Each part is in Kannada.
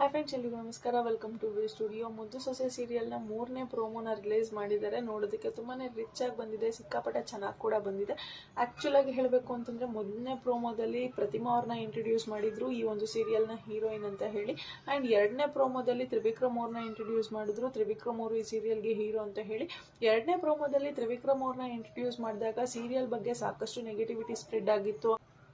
ಹಾಯ್ ಫ್ರೆಂಡ್ಸ್ ಎಲ್ರಿಗೂ ನಮಸ್ಕಾರ. ವೆಲ್ಕಮ್ ಟು ವಿ ಸ್ಟುಡಿಯೋ ಮುದ್ದು ಸೊಸೆ ಸೀರಿಯಲ್ನ ಮೂರನೇ ಪ್ರೋಮೋನ ರಿಲೀಸ್ ಮಾಡಿದ್ದಾರೆ. ನೋಡೋದಕ್ಕೆ ತುಂಬಾ ರಿಚ್ ಆಗಿ ಬಂದಿದೆ, ಸಿಕ್ಕಾಪಟ್ಟೆ ಚೆನ್ನಾಗಿ ಕೂಡ ಬಂದಿದೆ. ಆ್ಯಕ್ಚುಲಾಗಿ ಹೇಳಬೇಕು ಅಂತಂದರೆ ಮೊದಲನೇ ಪ್ರೋಮೋದಲ್ಲಿ ಪ್ರತಿಮಾ ಅವ್ರನ್ನ ಇಂಟ್ರೊಡ್ಯೂಸ್ ಮಾಡಿದ್ರು, ಈ ಒಂದು ಸೀರಿಯಲ್ನ ಹೀರೋಯಿನ್ ಅಂತ ಹೇಳಿ. ಆ್ಯಂಡ್ ಎರಡನೇ ಪ್ರೋಮೋದಲ್ಲಿ ತ್ರಿವಿಕ್ರಮ್ ಅವ್ರನ್ನ ಇಂಟ್ರೊಡ್ಯೂಸ್ ಮಾಡಿದ್ರು, ತ್ರಿವಿಕ್ರಮ್ ಅವರು ಈ ಸೀರಿಯಲ್ಗೆ ಹೀರೋ ಅಂತ ಹೇಳಿ. ಎರಡನೇ ಪ್ರೋಮೋದಲ್ಲಿ ತ್ರಿವಿಕ್ರಮ್ ಅವ್ರನ್ನ ಇಂಟ್ರೊಡ್ಯೂಸ್ ಮಾಡಿದಾಗ ಸೀರಿಯಲ್ ಬಗ್ಗೆ ಸಾಕಷ್ಟು ನೆಗೆಟಿವಿಟಿ ಸ್ಪ್ರೆಡ್ ಆಗಿತ್ತು.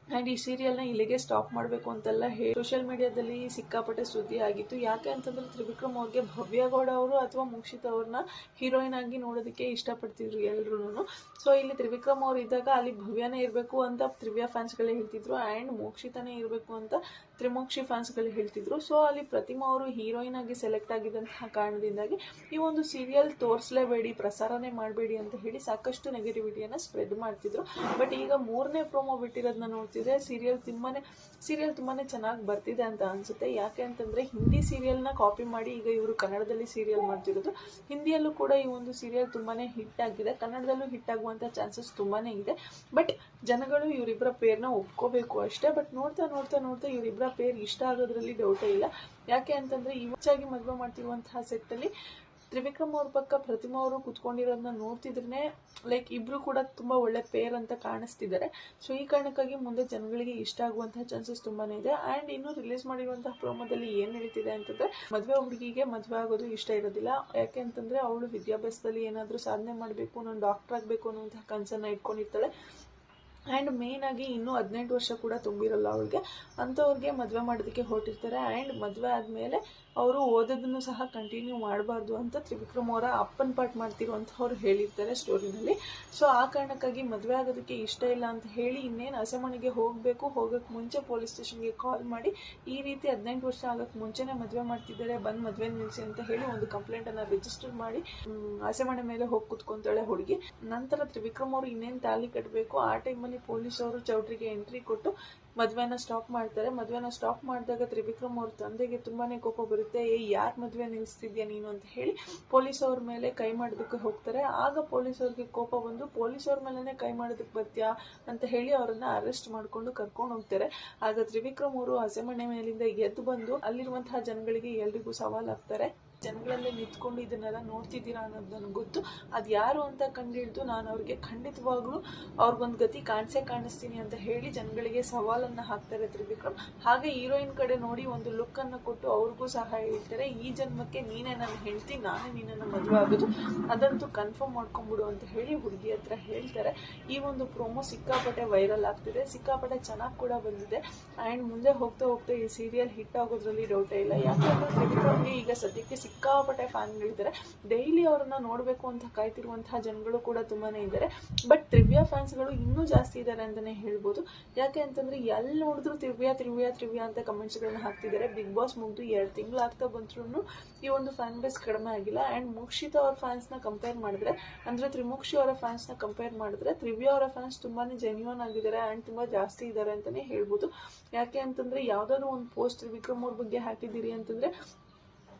ಆ್ಯಂಡ್ ಈ ಸೀರಿಯಲ್ನ ಇಲ್ಲಿಗೆ ಸ್ಟಾಪ್ ಮಾಡಬೇಕು ಅಂತೆಲ್ಲ ಹೇಳಿ ಸೋಷಿಯಲ್ ಮೀಡಿಯಾದಲ್ಲಿ ಸಿಕ್ಕಾಪಟ್ಟೆ ಸುದ್ದಿ ಆಗಿತ್ತು. ಯಾಕೆ ಅಂತಂದ್ರೆ ತ್ರಿವಿಕ್ರಮ್ ಅವ್ರಿಗೆ ಭವ್ಯಗೌಡ ಅವರು ಅಥವಾ ಮುಕ್ಷಿತ್ ಅವ್ರನ್ನ ಹೀರೋಯಿನ್ ಆಗಿ ನೋಡೋದಕ್ಕೆ ಇಷ್ಟಪಡ್ತಿದ್ರು ಎಲ್ಲರೂ ಸೊ ಇಲ್ಲಿ ತ್ರಿವಿಕ್ರಮ್ ಅವ್ರು ಇದ್ದಾಗ ಅಲ್ಲಿ ಭವ್ಯನೇ ಇರಬೇಕು ಅಂತ ತ್ರಿವ್ಯ ಫ್ಯಾನ್ಸ್ಗಳೇ ಹೇಳ್ತಿದ್ರು ಆ್ಯಂಡ್ ಮೋಕ್ಷಿತನೇ ಇರಬೇಕು ಅಂತ ತ್ರಿಮೋಕ್ಷಿ ಫ್ಯಾನ್ಸ್ಗಳು ಹೇಳ್ತಿದ್ರು. ಸೊ ಅಲ್ಲಿ ಪ್ರತಿಮಾ ಅವರು ಹೀರೋಯಿನ್ ಆಗಿ ಸೆಲೆಕ್ಟ್ ಆಗಿದ್ದಂತಹ ಕಾರಣದಿಂದಾಗಿ ಈ ಒಂದು ಸೀರಿಯಲ್ ತೋರಿಸಲೇಬೇಡಿ, ಪ್ರಸಾರನೇ ಮಾಡಬೇಡಿ ಅಂತ ಹೇಳಿ ಸಾಕಷ್ಟು ನೆಗೆಟಿವಿಟಿಯನ್ನು ಸ್ಪ್ರೆಡ್ ಮಾಡ್ತಿದ್ರು. ಬಟ್ ಈಗ ಮೂರನೇ ಪ್ರೋಮೋ ಬಿಟ್ಟಿರೋದನ್ನ ನೋಡ್ತಿದ್ರೆ ಸೀರಿಯಲ್ ತುಂಬಾನೇ ಸೀರಿಯಲ್ ತುಂಬಾನೇ ಚೆನ್ನಾಗಿ ಬರ್ತಿದೆ ಅಂತ ಅನ್ಸುತ್ತೆ. ಯಾಕೆ ಅಂತಂದ್ರೆ ಹಿಂದಿ ಸೀರಿಯಲ್ನ ಕಾಪಿ ಮಾಡಿ ಈಗ ಇವರು ಕನ್ನಡದಲ್ಲಿ ಸೀರಿಯಲ್ ಮಾಡ್ತಿರೋದು. ಹಿಂದಿಯಲ್ಲೂ ಕೂಡ ಈ ಒಂದು ಸೀರಿಯಲ್ ತುಂಬಾನೇ ಹಿಟ್ ಆಗಿದೆ. ಕನ್ನಡದಲ್ಲೂ ಹಿಟ್ ಆಗುವಂತ ಚಾನ್ಸಸ್ ತುಂಬಾನೇ ಇದೆ. ಬಟ್ ಜನಗಳು ಇವರಿಬ್ಬರ ಪೇರ್ನ ಒಪ್ಕೋಬೇಕು ಅಷ್ಟೇ. ಬಟ್ ನೋಡ್ತಾ ನೋಡ್ತಾ ನೋಡ್ತಾ ಇವರಿಬ್ಬರ ಪೇರ್ ಇಷ್ಟ ಆಗೋದ್ರಲ್ಲಿ ಡೌಟೇ ಇಲ್ಲ. ಯಾಕೆ ಅಂತಂದ್ರೆ ಇವಚ್ಚಾಗಿ ಮದುವೆ ಮಾಡ್ತಿರುವಂತಹ ಸೆಟ್ಟಲ್ಲಿ ತ್ರಿವಿಕ್ರಮ್ ಅವ್ರ ಪಕ್ಕ ಪ್ರತಿಮಾ ಅವರು ಕುತ್ಕೊಂಡಿರೋದನ್ನ ನೋಡ್ತಿದ್ರೆ ಲೈಕ್ ಇಬ್ರು ಕೂಡ ತುಂಬಾ ಒಳ್ಳೆ ಪೇರ್ ಅಂತ ಕಾಣಿಸ್ತಿದ್ದಾರೆ. ಸೊ ಈ ಕಾರಣಕ್ಕಾಗಿ ಮುಂದೆ ಜನಗಳಿಗೆ ಇಷ್ಟ ಆಗುವಂತಹ ಚಾನ್ಸಸ್ ತುಂಬಾನೇ ಇದೆ. ಅಂಡ್ ಇನ್ನು ರಿಲೀಸ್ ಮಾಡಿರುವಂತಹ ಪ್ರೋಮೋದಲ್ಲಿ ಏನ್ ನಡೀತಿದೆ ಅಂತಂದ್ರೆ, ಮದುವೆ ಹುಡುಗಿಗೆ ಮದುವೆ ಆಗೋದು ಇಷ್ಟ ಇರೋದಿಲ್ಲ. ಯಾಕೆ ಅಂತಂದ್ರೆ, ಅವಳು ವಿದ್ಯಾಭ್ಯಾಸದಲ್ಲಿ ಏನಾದರೂ ಸಾಧನೆ ಮಾಡಬೇಕು ನಾನು ಡಾಕ್ಟರ್ ಆಗಬೇಕು ಅನ್ನುವಂತಹ ಕನ್ಸನ್ನ ಇಟ್ಕೊಂಡಿರ್ತಾಳೆ. ಆ್ಯಂಡ್ ಮೇಯ್ನಾಗಿ ಇನ್ನೂ ಹದಿನೆಂಟು ವರ್ಷ ಕೂಡ ತುಂಬಿರಲ್ಲ ಅವಳಿಗೆ. ಅಂಥವ್ರಿಗೆ ಮದುವೆ ಮಾಡೋದಕ್ಕೆ ಹೊರಟಿರ್ತಾರೆ. ಆ್ಯಂಡ್ ಮದುವೆ ಆದಮೇಲೆ ಅವರು ಓದೋದನ್ನು ಸಹ ಕಂಟಿನ್ಯೂ ಮಾಡಬಾರ್ದು ಅಂತ ತ್ರಿವಿಕ್ರಮ್ ಅವರ ಅಪ್ಪನ ಪಾಠ ಮಾಡ್ತಿರುವಂಥವ್ರು ಹೇಳಿರ್ತಾರೆ ಸ್ಟೋರಿನಲ್ಲಿ ಸೊ ಆ ಕಾರಣಕ್ಕಾಗಿ ಮದುವೆ ಆಗೋದಕ್ಕೆ ಇಷ್ಟ ಇಲ್ಲ ಅಂತ ಹೇಳಿ ಇನ್ನೇನು ಹಸೆಮಣೆಗೆ ಹೋಗಬೇಕು ಹೋಗೋಕ್ಕೆ ಮುಂಚೆ ಪೊಲೀಸ್ ಸ್ಟೇಷನ್ಗೆ ಕಾಲ್ ಮಾಡಿ ಈ ರೀತಿ ಹದಿನೆಂಟು ವರ್ಷ ಆಗೋಕ್ಕೆ ಮುಂಚೆನೇ ಮದುವೆ ಮಾಡ್ತಿದ್ದಾರೆ, ಬಂದು ಮದುವೆ ನಿಲ್ಲಿಸಿ ಅಂತ ಹೇಳಿ ಒಂದು ಕಂಪ್ಲೇಂಟನ್ನು ರಿಜಿಸ್ಟರ್ ಮಾಡಿ ಆಸೆಮಣೆ ಮೇಲೆ ಹೋಗಿ ಕುತ್ಕೊಂತಾಳೆ ಹುಡುಗಿ. ನಂತರ ತ್ರಿವಿಕ್ರಮ್ ಅವರು ಇನ್ನೇನು ತಾಲಿ ಕಟ್ಟಬೇಕು ಆ ಟೈಮಲ್ಲಿ ಪೊಲೀಸ್ ಅವರು ಚೌಟ್ರಿಗೆ ಎಂಟ್ರಿ ಕೊಟ್ಟು ಮದುವೆನ ಸ್ಟಾಪ್ ಮಾಡ್ತಾರೆ. ಮದುವೆನ ಸ್ಟಾಪ್ ಮಾಡಿದಾಗ ತ್ರಿವಿಕ್ರಮ್ ಅವ್ರ ತಂದೆಗೆ ತುಂಬಾನೇ ಕೋಪ ಬರುತ್ತೆ. ಏ, ಯಾರ್ ಮದುವೆ ನಿಲ್ಲಿಸ್ತಿದ್ಯಾ ನೀನು ಅಂತ ಹೇಳಿ ಪೊಲೀಸ್ ಅವ್ರ ಮೇಲೆ ಕೈ ಮಾಡೋದಕ್ಕೆ ಹೋಗ್ತಾರೆ. ಆಗ ಪೊಲೀಸ್ ಅವ್ರಿಗೆ ಕೋಪ ಬಂದು, ಪೊಲೀಸ್ ಅವ್ರ ಮೇಲೆನೆ ಕೈ ಮಾಡೋದಕ್ಕೆ ಬರ್ತೀಯಾ? ಅಂತ ಹೇಳಿ ಅವರನ್ನ ಅರೆಸ್ಟ್ ಮಾಡ್ಕೊಂಡು ಕರ್ಕೊಂಡು ಹೋಗ್ತಾರೆ. ಆಗ ತ್ರಿವಿಕ್ರಮ್ ಅವರು ಹಸೆಮಣೆ ಮೇಲಿಂದ ಎದ್ದು ಬಂದು ಅಲ್ಲಿರುವಂತಹ ಜನಗಳಿಗೆ ಎಲ್ರಿಗೂ ಸವಾಲಾಗ್ತಾರೆ. ಜನಗಳಲ್ಲೇ ನಿಂತ್ಕೊಂಡು ಇದನ್ನೆಲ್ಲ ನೋಡ್ತಿದ್ದೀರಾ ಅನ್ನೋದು ನನಗೆ ಗೊತ್ತು. ಅದು ಯಾರು ಅಂತ ಕಂಡಿಡ್ದು ನಾನು ಅವ್ರಿಗೆ ಖಂಡಿತವಾಗ್ಲೂ ಅವ್ರಿಗೊಂದು ಗತಿ ಕಾಣಿಸೇ ಕಾಣಿಸ್ತೀನಿ ಅಂತ ಹೇಳಿ ಜನಗಳಿಗೆ ಸವಾಲನ್ನು ಹಾಕ್ತಾರೆ ತ್ರಿವಿಕ್ರಮ್. ಹಾಗೆ ಹೀರೋಯಿನ್ ಕಡೆ ನೋಡಿ ಒಂದು ಲುಕ್ಕನ್ನು ಕೊಟ್ಟು ಅವ್ರಿಗೂ ಸಹ ಹೇಳ್ತಾರೆ, ಈ ಜನ್ಮಕ್ಕೆ ನೀನೇ ನನ್ನ ಹೆಂಡತಿ, ನಾನೇ ನಿನ್ನನ್ನು ಮದುವೆ ಆಗೋದು. ಅದಂತೂ ಕನ್ಫರ್ಮ್ ಮಾಡ್ಕೊಂಬಿಡು ಅಂತ ಹೇಳಿ ಹುಡುಗಿ ಹತ್ರ ಹೇಳ್ತಾರೆ. ಈ ಒಂದು ಪ್ರೋಮೋ ಸಿಕ್ಕಾಪಟ್ಟೆ ವೈರಲ್ ಆಗ್ತಿದೆ. ಸಿಕ್ಕಾಪಟ್ಟೆ ಚೆನ್ನಾಗಿ ಕೂಡ ಬಂದಿದೆ. ಆ್ಯಂಡ್ ಮುಂದೆ ಹೋಗ್ತಾ ಹೋಗ್ತಾ ಈ ಸೀರಿಯಲ್ ಹಿಟ್ ಆಗೋದ್ರಲ್ಲಿ ಡೌಟೇ ಇಲ್ಲ. ಯಾಕಂದ್ರೆ ತ್ರಿವಿಕ್ರಮ್ಗೆ ಈಗ ಸದ್ಯಕ್ಕೆ ಸಿಕ್ಕಾಪಟ್ಟೆ ಫ್ಯಾನ್ಗಳಿದ್ದಾರೆ. ಡೈಲಿ ಅವ್ರನ್ನ ನೋಡಬೇಕು ಅಂತ ಕಾಯ್ತಿರುವಂತಹ ಜನಗಳು ಕೂಡ ತುಂಬಾನೇ ಇದ್ದಾರೆ. ಬಟ್ ತ್ರಿವ್ಯಾ ಫ್ಯಾನ್ಸ್ಗಳು ಇನ್ನೂ ಜಾಸ್ತಿ ಇದ್ದಾರೆ ಅಂತಾನೆ ಹೇಳ್ಬೋದು. ಯಾಕೆ ಅಂತಂದ್ರೆ ಎಲ್ಲಿ ನೋಡಿದ್ರು ತ್ರಿವ್ಯಾ ತ್ರಿವ್ಯಾ ತ್ರಿವ್ಯಾ ಅಂತ ಕಮೆಂಟ್ಸ್ಗಳನ್ನ ಹಾಕ್ತಿದ್ದಾರೆ. ಬಿಗ್ ಬಾಸ್ ಮುಗಿದು ಎರಡು ತಿಂಗಳು ಆಗ್ತಾ ಬಂದ್ರು ಈ ಒಂದು ಫ್ಯಾನ್ ಬೇಸ್ ಕಡಿಮೆ ಆಗಿಲ್ಲ. ಆ್ಯಂಡ್ ಮುಕ್ಷಿತಾ ಅವ್ರ ಫ್ಯಾನ್ಸ್ನ ಕಂಪೇರ್ ಮಾಡಿದ್ರೆ, ಅಂದ್ರೆ ತ್ರಿಮುಕ್ಷಿ ಅವರ ಫ್ಯಾನ್ಸ್ನ ಕಂಪೇರ್ ಮಾಡಿದ್ರೆ ತ್ರಿವ್ಯಾ ಅವರ ಫ್ಯಾನ್ಸ್ ತುಂಬಾನೇ ಜೆನ್ಯೂನ್ ಆಗಿದ್ದಾರೆ ಆ್ಯಂಡ್ ತುಂಬಾ ಜಾಸ್ತಿ ಇದ್ದಾರೆ ಅಂತಾನೆ ಹೇಳ್ಬೋದು. ಯಾಕೆ ಅಂತಂದ್ರೆ ಯಾವುದಾದ್ರು ಒಂದು ಪೋಸ್ಟ್ ತ್ರಿವಿಕ್ರಮ್ ಅವ್ರ ಬಗ್ಗೆ ಹಾಕಿದ್ದೀರಿ ಅಂತಂದ್ರೆ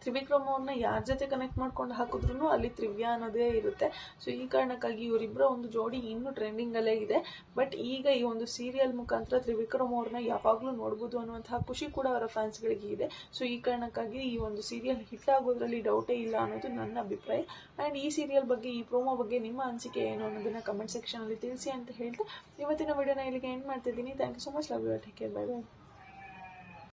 ತ್ರಿವಿಕ್ರಮ್ ಅವ್ರನ್ನ ಯಾರ ಜೊತೆ ಕನೆಕ್ಟ್ ಮಾಡ್ಕೊಂಡು ಹಾಕಿದ್ರು ಅಲ್ಲಿ ತ್ರಿವ್ಯಾ ಅನ್ನೋದೇ ಇರುತ್ತೆ. ಸೊ ಈ ಕಾರಣಕ್ಕಾಗಿ ಇವರಿಬ್ಬರ ಒಂದು ಜೋಡಿ ಇನ್ನೂ ಟ್ರೆಂಡಿಂಗ್ ಅಲ್ಲೇ ಇದೆ. ಬಟ್ ಈಗ ಈ ಒಂದು ಸೀರಿಯಲ್ ಮುಖಾಂತರ ತ್ರಿವಿಕ್ರಮ್ ಅವ್ರನ್ನ ಯಾವಾಗಲೂ ನೋಡ್ಬೋದು ಅನ್ನುವಂತಹ ಖುಷಿ ಕೂಡ ಅವರ ಫ್ಯಾನ್ಸ್ಗಳಿಗೆ ಇದೆ. ಸೊ ಈ ಕಾರಣಕ್ಕಾಗಿ ಈ ಒಂದು ಸೀರಿಯಲ್ ಹಿಟ್ ಆಗೋದ್ರಲ್ಲಿ ಡೌಟೇ ಇಲ್ಲ ಅನ್ನೋದು ನನ್ನ ಅಭಿಪ್ರಾಯ. ಆ್ಯಂಡ್ ಈ ಸೀರಿಯಲ್ ಬಗ್ಗೆ, ಈ ಪ್ರೋಮೋ ಬಗ್ಗೆ ನಿಮ್ಮ ಅನಿಸಿಕೆ ಏನು ಅನ್ನೋದನ್ನ ಕಮೆಂಟ್ ಸೆಕ್ಷನಲ್ಲಿ ತಿಳಿಸಿ ಅಂತ ಹೇಳ್ತಾ ಇವತ್ತಿನ ವಿಡಿಯೋನ ಇಲ್ಲಿಗೆ ಎಂಡ್ ಮಾಡ್ತಿದ್ದೀನಿ. Thank you so much love you take care bye bye